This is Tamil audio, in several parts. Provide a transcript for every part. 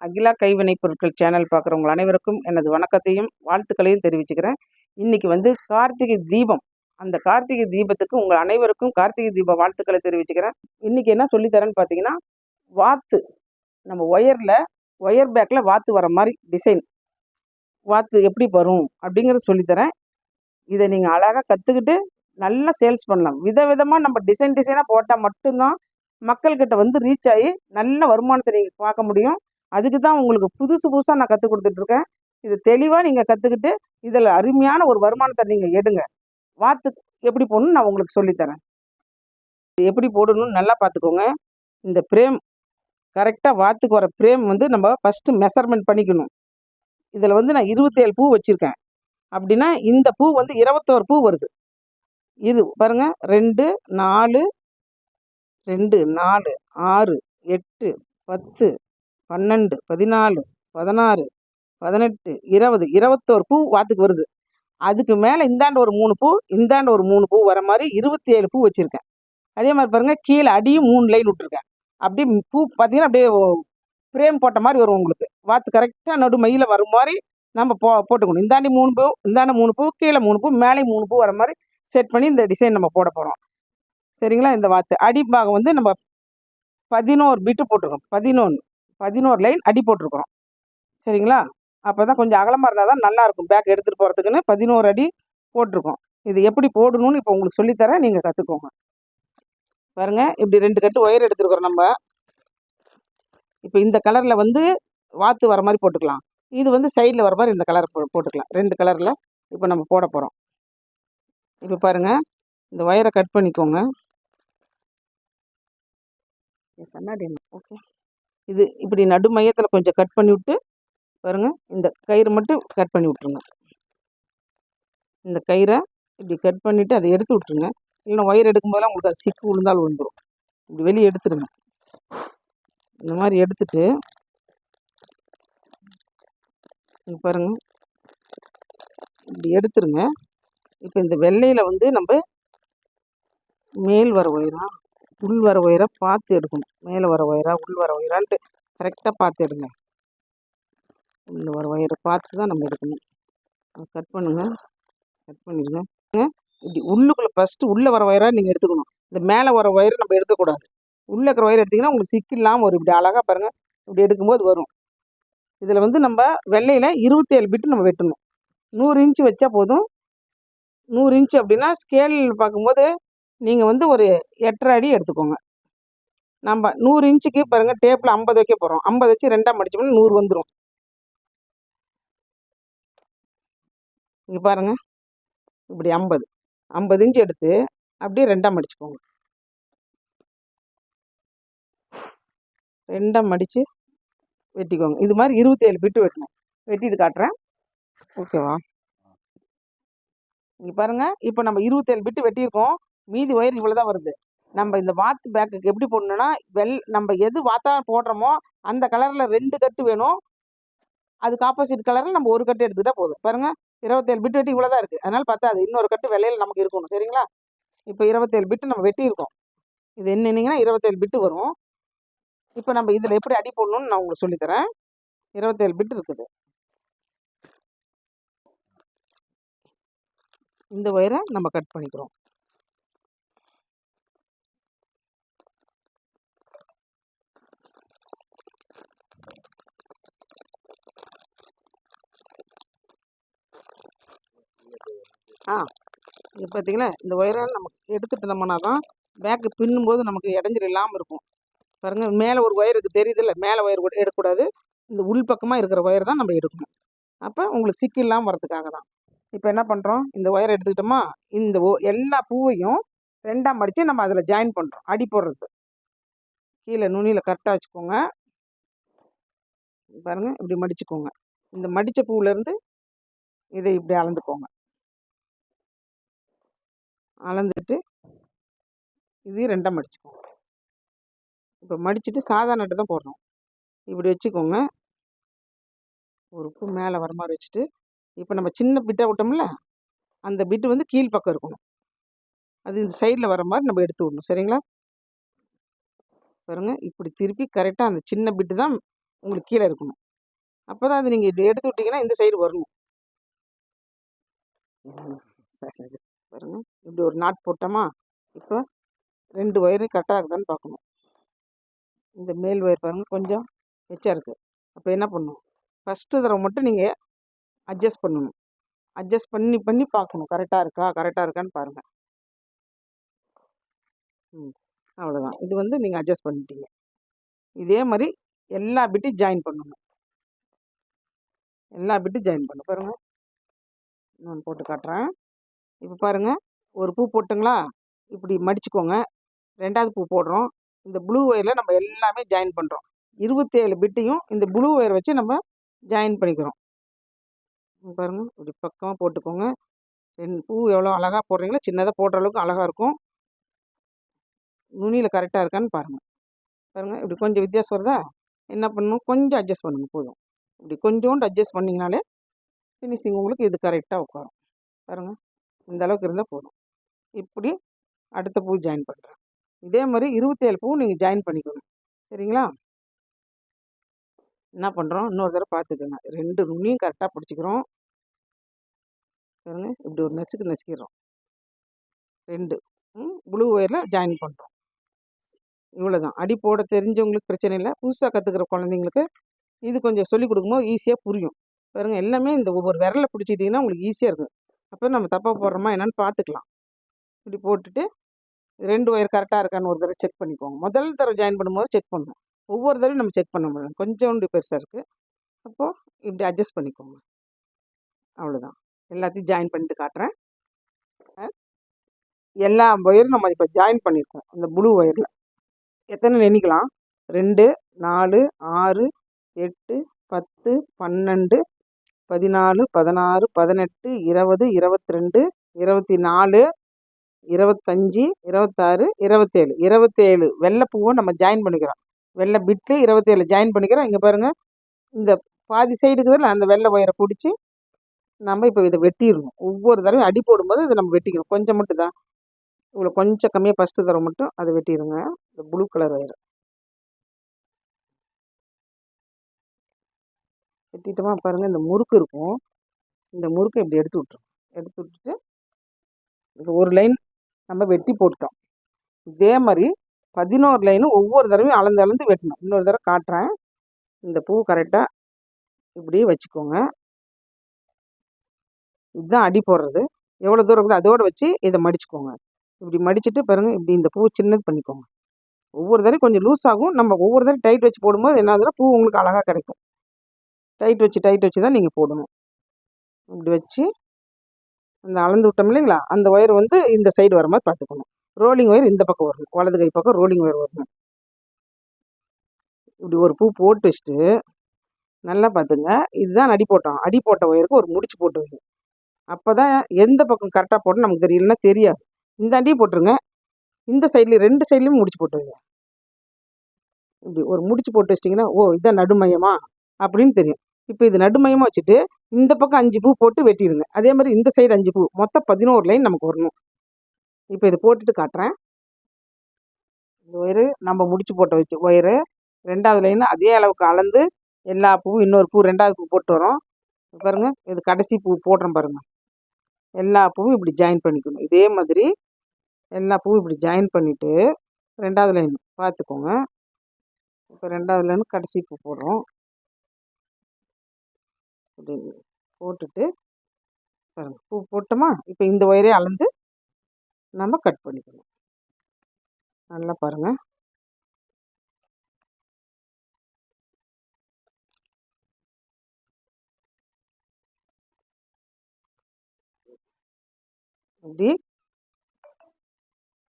அகிலா கைவினைப் பொருட்கள் சேனல் பார்க்குறவங்க அனைவருக்கும் எனது வணக்கத்தையும் வாழ்த்துக்களையும் தெரிவிச்சுக்கிறேன். இன்னைக்கு வந்து கார்த்திகை தீபம். அந்த கார்த்திகை தீபத்துக்கு உங்கள் அனைவருக்கும் கார்த்திகை தீப வாழ்த்துக்களை தெரிவிச்சுக்கிறேன். இன்னைக்கு என்ன சொல்லித்தரேன்னு பார்த்தீங்கன்னா வாத்து. நம்ம ஒயரில் ஒயர் பேக்கில் வாத்து வர மாதிரி டிசைன். வாத்து எப்படி வரும் அப்படிங்கிறத சொல்லித்தரேன் இதை நீங்கள் அழகாக கற்றுக்கிட்டு நல்லா சேல்ஸ் பண்ணலாம். விதவிதமாக நம்ம டிசைன் டிசைனாக போட்டால் மட்டும்தான் மக்கள்கிட்ட வந்து ரீச் ஆகி நல்ல வருமானத்தை நீங்கள் பார்க்க முடியும். அதுக்கு தான் உங்களுக்கு புதுசு புதுசாக நான் கற்றுக் கொடுத்துட்ருக்கேன். இது தெளிவாக நீங்கள் கற்றுக்கிட்டு இதில் அருமையான ஒரு வருமானத்தை நீங்கள் எடுங்க. வாத்து எப்படி போடணும்னு நான் உங்களுக்கு சொல்லித்தரேன் இது எப்படி போடணும்னு நல்லா பார்த்துக்கோங்க இந்த பிரேம் கரெக்டாக வாத்துக்கு வர பிரேம் வந்து நம்ம ஃபஸ்ட்டு மெஷர்மெண்ட் பண்ணிக்கணும். இதில் வந்து நான் இருபத்தேழு பூ வச்சுருக்கேன். அப்படின்னா இந்த பூ வந்து இருபத்தோரு பூ வருது. இது பாருங்க ரெண்டு நாலு ரெண்டு நாலு ஆறு எட்டு பத்து பன்னெண்டு பதினாலு பதினாறு பதினெட்டு இருபது இருபத்தோரு பூ வாத்துக்கு வருது. அதுக்கு மேலே இந்தாண்டு ஒரு மூணு பூ இந்தாண்டு ஒரு மூணு பூ வர மாதிரி இருபத்தி ஏழு பூ வச்சுருக்கேன். அதே மாதிரி பாருங்கள் கீழே அடியும் மூணு லைன் விட்ருக்கேன் அப்படியே பூ பார்த்தீங்கன்னா அப்படியே ஃப்ரேம் போட்ட மாதிரி வரும் உங்களுக்கு. வாத்து கரெக்டாக நடு மயில வரும் மாதிரி நம்ம போ போட்டுக்கணும். இந்தாண்டி மூணு பூ இந்தாண்ட மூணு பூ கீழே மூணு பூ மேலே மூணு பூ வர மாதிரி செட் பண்ணி இந்த டிசைன் நம்ம போட போகிறோம் சரிங்களா? இந்த வாத்து. அடிப்பாகம் வந்து நம்ம பதினோரு பிட்டு போட்டிருக்கோம் பதினொன்று பதினோரு லைன் அடி போட்டிருக்கிறோம். சரிங்களா? அப்போ தான் கொஞ்சம் அகலமாக இருந்தால் தான் நல்லாயிருக்கும் பேக் எடுத்துகிட்டு போகிறதுக்குன்னு பதினோரு அடி போட்டிருக்கோம். இது எப்படி போடணும்னு இப்போ உங்களுக்கு சொல்லித்தரேன் நீங்கள் கற்றுக்கோங்க பாருங்கள் இப்படி ரெண்டு கட்டு ஒயர் எடுத்துருக்குறோம் நம்ம. இப்போ இந்த கலரில் வந்து வாத்து வர மாதிரி போட்டுக்கலாம். இது வந்து சைடில் வர மாதிரி இந்த கலர் போ போட்டுக்கலாம். ரெண்டு கலரில் இப்போ நம்ம போட போகிறோம் இப்போ பாருங்கள் இந்த ஒயரை கட் பண்ணிக்கோங்க. கண்ணாடி ஓகே. இது இப்படி நடு மையத்தில் கொஞ்சம் கட் பண்ணி விட்டு பாருங்கள் இந்த கயிறு மட்டும் கட் பண்ணி விட்ருங்க இந்த கயிறை இப்படி கட் பண்ணிவிட்டு அதை எடுத்து விட்ருங்க இல்லைன்னா ஒயர் எடுக்கும்போதெல்லாம் உங்களுக்கு அது சிக்கு விழுந்தால் விழுந்துடும் இப்படி வெளியே எடுத்துருங்க. இந்த மாதிரி எடுத்துட்டு பாருங்கள் இப்படி எடுத்துருங்க. இப்போ இந்த வெள்ளையில் வந்து நம்ம மேல் வர ஒயரா உள் வர ஒயரை பார்த்து எடுக்கணும். மேலே வர ஒயரா உள் வர ஒயரான்ட்டு கரெக்டாக பார்த்து எடுங்க. உள்ள வர ஒயரை பார்த்து தான் நம்ம எடுக்கணும். கட் பண்ணுங்க. கட் பண்ணிடுங்க. இப்படி உள்ளுக்குள்ளே ஃபஸ்ட்டு உள்ளே வர ஒயராக நீங்கள் எடுத்துக்கணும். இந்த மேலே வர ஒயரை நம்ம எடுக்கக்கூடாது. உள்ளே இருக்கிற ஒயர் எடுத்திங்கன்னா உங்களுக்கு சிக்கில்லாமல் வரும். இப்படி அழகாக பாருங்கள் இப்படி எடுக்கும்போது வரும். இதில் வந்து நம்ம வெள்ளையில் இருபத்தேழு பிட்டு நம்ம வெட்டணும். நூறு இன்ச்சு வச்சா போதும். நூறு இன்ச்சு அப்படின்னா ஸ்கேல் பார்க்கும்போது நீங்கள் வந்து ஒரு எட்டரை அடி எடுத்துக்கோங்க. நம்ம நூறு இன்ச்சுக்கு பாருங்கள் டேப்பில் ஐம்பது வைக்க போகிறோம் ஐம்பது வச்சு ரெண்டாக மடிச்சோம்னா நூறு வந்துடும் இங்கே பாருங்கள் இப்படி ஐம்பது. ஐம்பது இன்ச்சு எடுத்து அப்படியே ரெண்டாக மடிச்சுக்கோங்க. ரெண்டாக மடித்து வெட்டிக்கோங்க. இது மாதிரி இருபத்தேழு பிட்டு வெட்டணும். வெட்டிட்டு காட்டுறேன். ஓகேவா? இங்கே பாருங்கள் இப்போ நம்ம இருபத்தேழு பிட்டு வெட்டியிருக்கோம். மீதி ஒயர் இவ்வளோ தான் வருது. நம்ம இந்த வாத்து பேக்குக்கு எப்படி போடணும்னா வெள் நம்ம எது வாத்தா போடுறோமோ அந்த கலரில் ரெண்டு கட்டு வேணும். அதுக்கு ஆப்போசிட் கலரில் நம்ம ஒரு கட்டு எடுத்துக்கிட்டால் போதும். பாருங்கள் இருபத்தேழு பிட்டு வெட்டி இவ்வளோ தான் இருக்குது அதனால் பார்த்தா அது இன்னொரு கட்டு விலையில் நமக்கு இருக்கணும். சரிங்களா? இப்போ இருபத்தேழு பிட்டு நம்ம வெட்டியிருக்கோம் இது என்னன்னீங்கன்னா இருபத்தேழு பிட்டு வரும். இப்போ நம்ம இதில் எப்படி அடி போடணும்னு நான் உங்களுக்கு சொல்லித்தரேன் இருபத்தேழு பிட்டு இருக்குது. இந்த ஒயரை நம்ம கட் பண்ணிக்கிறோம். ஆ. இது பார்த்தீங்களா இந்த ஒயரை நம்ம எடுத்துட்டோம்னா தான் பேக்கு பின்னும்போது நமக்கு இடைஞ்சல் இல்லாமல் இருக்கும். பாருங்கள் மேலே ஒரு ஒயர் இருக்குது தெரியுதுல்ல? மேலே ஒயர் கூட எடுக்கக்கூடாது. இந்த உள் பக்கமாக இருக்கிற ஒயர் தான் நம்ம எடுக்கணும். அப்போ உங்களுக்கு சிக்கு இல்லாமல் வரதுக்காக தான். இப்போ என்ன பண்ணுறோம் இந்த ஒயரை எடுத்துக்கிட்டோமா? இந்த ஓ எல்லா பூவையும் ரெண்டாக மடித்து நம்ம அதில் ஜாயின் பண்ணுறோம் அடி போடுறது. கீழே நுனியில் கரெக்டாக வச்சுக்கோங்க. பாருங்கள் இப்படி மடிச்சுக்கோங்க. இந்த மடித்த பூவிலேருந்து இதை இப்படி அளந்துக்கோங்க. அளந்துட்டு இது ரெண்டாக மடிச்சுக்கோங்க. இப்போ மடிச்சுட்டு சாதா நட்டு தான் போடுறோம் இப்படி வச்சுக்கோங்க. ஒரு பூ மேலே வர மாதிரி வச்சுட்டு இப்போ நம்ம சின்ன பிட்டை விட்டோம்ல அந்த பிட்டு வந்து கீழ் பக்கம் இருக்கணும். அது இந்த சைடில் வர மாதிரி நம்ம எடுத்து விடணும். சரிங்களா? பாருங்கள் இப்படி திருப்பி கரெக்டாக அந்த சின்ன பிட்டு தான் உங்களுக்கு கீழே இருக்கணும். அப்போ தான் அது நீங்கள் எடுத்து விட்டிங்கன்னா இந்த சைடு வரணும். சரி சரி. பாருங்க. இப்படி ஒரு நாட் போட்டோமா? இப்போ ரெண்டு ஒயரும் கரெக்டாக இருக்குதான்னு பார்க்கணும். இந்த மேல் ஒயர் பாருங்க கொஞ்சம் எச்சா இருக்குது அப்போ என்ன பண்ணணும் ஃபஸ்ட்டு தடவை மட்டும் நீங்கள் அட்ஜஸ்ட் பண்ணணும். அட்ஜஸ்ட் பண்ணி பண்ணி பார்க்கணும். கரெக்டாக இருக்கா? கரெக்டாக இருக்கான்னு பாருங்கள் ம். அவ்வளோதான் இது வந்து நீங்கள் அட்ஜஸ்ட் பண்ணிட்டீங்க. இதே மாதிரி எல்லா பிட்டையும் ஜாயின் பண்ணணும். எல்லா பிட்டும் ஜாயின் பண்ண. பாருங்கள் நான் போட்டு காட்டுறேன். இப்போ பாருங்க ஒரு பூ போட்டுங்களா? இப்படி மடிச்சுக்கோங்க. ரெண்டாவது பூ போடுறோம். இந்த ப்ளூ ஒயரில் நம்ம எல்லாமே ஜாயின் பண்ணுறோம் இருபத்தேழு பிட்டையும் இந்த ப்ளூ ஒயர் வச்சு நம்ம ஜாயின் பண்ணிக்கிறோம். பாருங்கள் இப்படி பக்கமாக போட்டுக்கோங்க. ரெண்டு பூ எவ்வளோ அழகாக போடுறீங்களோ சின்னதாக போடுற அளவுக்கு அழகாக இருக்கும். நுனியில் கரெக்டாக இருக்கான்னு பாருங்கள் பாருங்கள் இப்படி கொஞ்சம் வித்தியாசம் வருதா? என்ன பண்ணணும்? கொஞ்சம் அட்ஜஸ்ட் பண்ணுங்க போதும். இப்படி கொஞ்சோண்டு அட்ஜஸ்ட் பண்ணிங்கனாலே ஃபினிஷிங் உங்களுக்கு இது கரெக்டாக உட்காரும். பாருங்கள் இந்த அளவுக்கு இருந்தால் போதும். இப்படி அடுத்த பூ ஜாயின் பண்ணுறேன் இதே மாதிரி இருபத்தேழு பூ நீங்கள் ஜாயின் பண்ணிக்கணும் சரிங்களா? என்ன பண்ணுறோம் இன்னொரு தடவை பார்த்துக்கோங்க. ரெண்டு நுனியும் கரெக்டாக பிடிச்சிக்கிறோம். பாருங்க இப்படி ஒரு நசுக்கு நசுக்கிறோம் ரெண்டு. ப்ளூ ஒயரில் ஜாயின் பண்ணுறோம் இவ்வளோதான் அடி போட தெரிஞ்சவங்களுக்கு பிரச்சனை இல்லை. புதுசாக கற்றுக்கிற குழந்தைங்களுக்கு இது கொஞ்சம் சொல்லிக் கொடுக்கும்போது ஈஸியாக புரியும். பாருங்கள் எல்லாமே இந்த ஒவ்வொரு விரலை பிடிச்சிட்டிங்கன்னா உங்களுக்கு ஈஸியாக இருக்கும். அப்போ நம்ம தப்பாக போடுறோமா என்னன்னு பார்த்துக்கலாம் இப்படி போட்டுட்டு ரெண்டு ஒயர் கரெக்டாக இருக்கான்னு ஒரு தடவை செக் பண்ணிக்கோங்க. முதல் தடவை ஜாயின் பண்ணும்போது செக் பண்ணுவோம் ஒவ்வொரு தடவையும் நம்ம செக் பண்ண முடியும். கொஞ்சோண்டு பெருசாக இருக்குது அப்போது இப்படி அட்ஜஸ்ட் பண்ணிக்கோங்க. அவ்வளோதான் எல்லாத்தையும் ஜாயின் பண்ணிட்டு காட்டுறேன். எல்லா ஒயரும் நம்ம இப்போ ஜாயின் பண்ணியிருக்கோம் அந்த ப்ளூ ஒயரில் எத்தனை நினைக்கலாம் ரெண்டு நாலு ஆறு எட்டு பத்து பன்னெண்டு பதினாலு பதினாறு பதினெட்டு இருபது இருபத்தி ரெண்டு இருபத்தி நாலு இருபத்தஞ்சி இருபத்தாறு இருபத்தேழு இருபத்தேழு வெள்ளைப்பூவை நம்ம ஜாயின் பண்ணிக்கிறோம். வெள்ளை பிட்டு இருபத்தேழு ஜாயின் பண்ணிக்கிறோம். இங்கே பாருங்கள் இந்த பாதி சைடுக்கு தான் அந்த வெள்ளை ஒயரை பிடிச்சி நம்ம இப்போ இதை வெட்டிடணும். ஒவ்வொரு தடவையும் அடி போடும்போது இதை நம்ம வெட்டிக்கணும் கொஞ்சம் மட்டும் தான் இவ்வளோ கொஞ்சம் கம்மியாக ஃபஸ்ட்டு தடவை மட்டும் அதை வெட்டிடுங்க. இந்த ப்ளூ கலர் ஒயர் வெட்டிட்டோமா பாருங்கள் இந்த முறுக்கு இருக்கும். இந்த முறுக்கை இப்படி எடுத்து விட்ருங்க எடுத்து விட்டுட்டு இது ஒரு லைன் நம்ம வெட்டி போட்டுட்டோம். இதே மாதிரி பதினோரு லைனும் ஒவ்வொரு தடவையும் அளந்து அளந்து வெட்டணும். இன்னொரு தடவை காட்டுறேன். இந்த பூ கரெக்டாக இப்படி வச்சுக்கோங்க. இதுதான் அடி போடுறது. எவ்வளோ தூரம் இருக்குதோ அதோடு வச்சு இதை மடிச்சுக்கோங்க. இப்படி மடிச்சுட்டு பாருங்கள் இப்படி இந்த பூ சின்னது பண்ணிக்கோங்க. ஒவ்வொரு தடவையும் கொஞ்சம் லூஸ் ஆகும். நம்ம ஒவ்வொரு தடவை டைட் வச்சு போடும்போது என்ன பூ உங்களுக்கு அழகாக கிடைக்கும். டைட் வச்சு டைட் வச்சு தான் நீங்கள் போடணும். இப்படி வச்சு அந்த அளந்து விட்டோம் இல்லைங்களா? அந்த ஒயர் வந்து இந்த சைடு வர மாதிரி பார்த்துக்கணும். ரோலிங் ஒயர் இந்த பக்கம் வரணும். வலது கை பக்கம் ரோலிங் ஒயர் வரணும். இப்படி ஒரு பூ போட்டு வச்சுட்டு நல்லா பார்த்துங்க. இதுதான் அடி போட்டோம் அடி போட்ட ஒயருக்கு ஒரு முடிச்சு போட்டு வைங்க. அப்போ தான் எந்த பக்கம் கரெக்டாக போடணும் நமக்கு தெரியலன்னா தெரியாது. இந்த அடியை போட்டுருங்க. இந்த சைட்லேயும் ரெண்டு சைட்லேயும் முடிச்சு போட்டு வைங்க. இப்படி ஒரு முடிச்சு போட்டு வச்சிட்டிங்கன்னா ஓ இதான் நடுமையமா? அப்படின்னு தெரியும். இப்போ இது நடுமையமாக வச்சுட்டு இந்த பக்கம் அஞ்சு பூ போட்டு வெட்டிடுங்க. அதே மாதிரி இந்த சைடு அஞ்சு பூ மொத்தம் பதினோரு லைன் நமக்கு வரணும். இப்போ இது போட்டுட்டு காட்டுறேன். இந்த ஒயரு நம்ம முடிச்சு போட்ட வச்சு ஒயரு. ரெண்டாவது லைன் அதே அளவுக்கு அளந்து எல்லா பூவும் இன்னொரு பூ ரெண்டாவது பூ போட்டு வரோம். பாருங்கள் இது கடைசி பூ போடுறோம் பாருங்கள் எல்லா பூவும் இப்படி ஜாயின் பண்ணிக்கணும். இதே மாதிரி எல்லா பூவும் இப்படி ஜாயின் பண்ணிவிட்டு ரெண்டாவது லைன் பார்த்துக்கோங்க. இப்போ ரெண்டாவது லைன் கடைசி பூ போடுறோம். அப்படி போட்டுட்டு பாருங்கள் பூ போட்டோமா? இப்போ இந்த ஒயரே அளந்து நம்ம கட் பண்ணிக்கணும். நல்லா பாருங்கள் இப்படி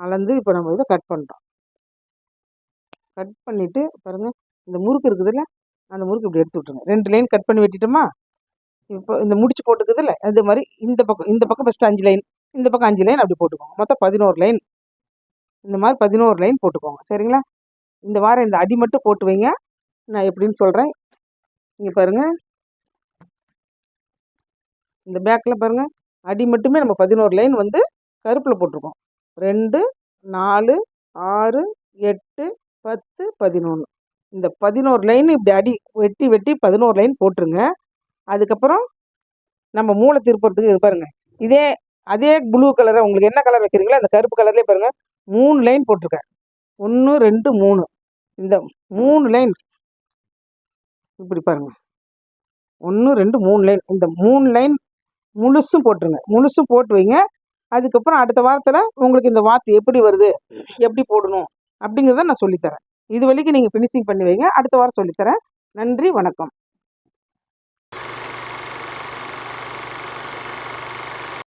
அளந்து இப்போ நம்ம இதை கட் பண்ணுறோம் கட் பண்ணிவிட்டு பாருங்கள் இந்த முறுக்கு இருக்குதுல்ல அந்த முறுக்கு இப்படி எடுத்து விட்ருங்க ரெண்டு லைன் கட் பண்ணி வெட்டிட்டோமா? இப்போ இந்த முடிச்சு போட்டுக்குதுல்ல அது மாதிரி இந்த பக்கம் இந்த பக்கம் ஃபஸ்ட்டு அஞ்சு லைன் இந்த பக்கம் அஞ்சு லைன் அப்படி போட்டுக்கோங்க. மொத்தம் பதினோரு லைன் இந்த மாதிரி பதினோரு லைன் போட்டுக்கோங்க. சரிங்களா? இந்த வாரம் இந்த அடி மட்டும் போட்டு வைங்க. நான் எப்படின்னு சொல்கிறேன் இங்கே பாருங்கள் இந்த பேக்கில் பாருங்கள் அடி மட்டுமே நம்ம பதினோரு லைன் வந்து கருப்பில் போட்டிருக்கோம். ரெண்டு நாலு ஆறு எட்டு பத்து பதினொன்று இந்த பதினோரு லைன் இப்படி அடி வெட்டி வெட்டி பதினோரு லைன் போட்டுருங்க. அதுக்கப்புறம் நம்ம மூளை திருப்புறதுக்கு இது பாருங்க. இதே அதே ப்ளூ கலரை உங்களுக்கு என்ன கலர் வைக்கிறீங்களோ அந்த கருப்பு கலர்லேயே பாருங்கள் மூணு லைன் போட்டிருக்கேன். ஒன்று ரெண்டு மூணு. இந்த மூணு லைன் இப்படி பாருங்கள் ஒன்று ரெண்டு மூணு லைன் இந்த மூணு லைன் முழுசும் போட்டுருங்க. முழுசும் போட்டு வைங்க. அதுக்கப்புறம் அடுத்த வாரத்தில் உங்களுக்கு இந்த வாத்து எப்படி வருது எப்படி போடணும் அப்படிங்கிறத நான் சொல்லித்தரேன். இது வரைக்கும் நீங்கள் ஃபினிஷிங் பண்ணி வைங்க. அடுத்த வாரம் சொல்லித்தரேன். நன்றி வணக்கம்.